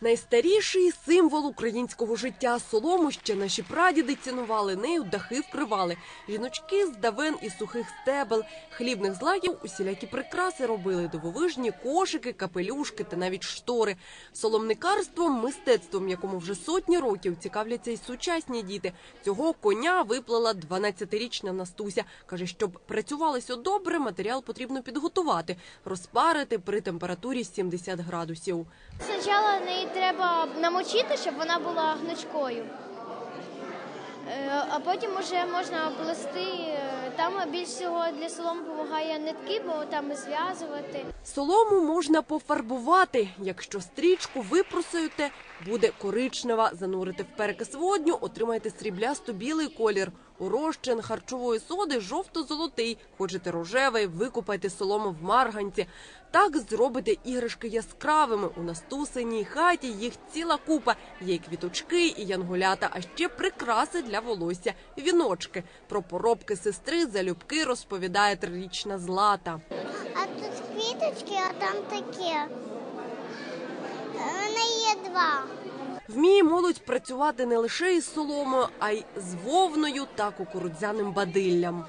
Найстаріший символ українського життя солому ще наші прадіди цінували нею дахи вкривали. Жіночки з давен і сухих стебел, хлібних злаків усілякі прикраси робили дивовижні кошики, капелюшки та навіть штори. Соломникарством, мистецтвом, якому вже сотні років цікавляться й сучасні діти. Цього коня виплела 12-річна Настуся. каже, щоб працювалося добре, матеріал потрібно підготувати, розпарити при температурі 70 градусів. Спочатку неї треба намочити, щоб вона була гнучкою. Е, А потім вже можна плести. Е, Там більш всього для соломи допомагає нитки, бо там зв'язувати. Солому можна пофарбувати. Якщо стрічку випросуєте, буде коричнева. Занурите в перекис водню, отримаєте сріблясто-білий колір. Розчин харчової соди жовто-золотий. Хочете рожевий, викупайте солому в марганці. Так зробите іграшки яскравими. У настусеній хаті їх ціла купа. Є й квіточки, і янголята, а ще прикраси для волосся, віночки. Про поробки сестри залюбки розповідає трирічна Злата. А тут квіточки, а там таке. У мене є два. Вміє молодь працювати не лише із соломою, а й з вовною та кукурудзяним бадиллям.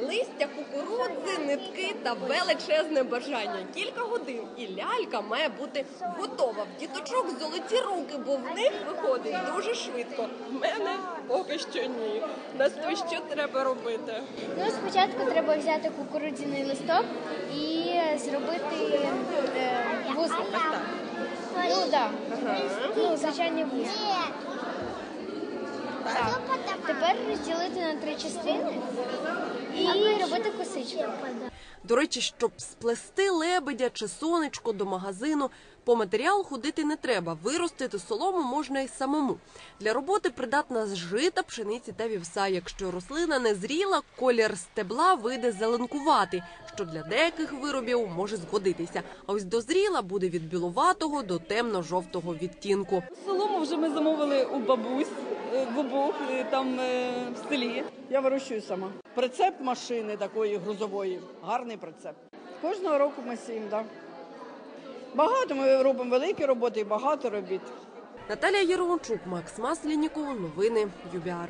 Листя кукурудзи, нитки та величезне бажання. Кілька годин і лялька має бути готова. В діточок золоті руки, бо в них виходить дуже швидко. В мене поки що ні. Настуй, що треба робити? Ну, спочатку треба взяти кукурудзяний листок і зробити е. Ну, звичайні вузли. Так. Тепер розділити на три частини і робити косички. До речі, щоб сплести лебедя чи сонечко до магазину, по матеріал ходити не треба. Виростити солому можна й самому. Для роботи придатна з жита, пшениці та вівса. Якщо рослина не зріла, колір стебла вийде зеленкуватий, що для деяких виробів може згодитися. А ось дозріла буде від білуватого до темно-жовтого відтінку. Солому вже ми замовили у бабусь е, в обох е, там е, в селі. Я вирощую сама. Прицеп машини такої грузової. Гарний прицеп. Кожного року ми сім, так. Багато ми робимо великі роботи і багато робіт. Наталія Єромчук, Макс Маслініков. Новини ЮБІАР.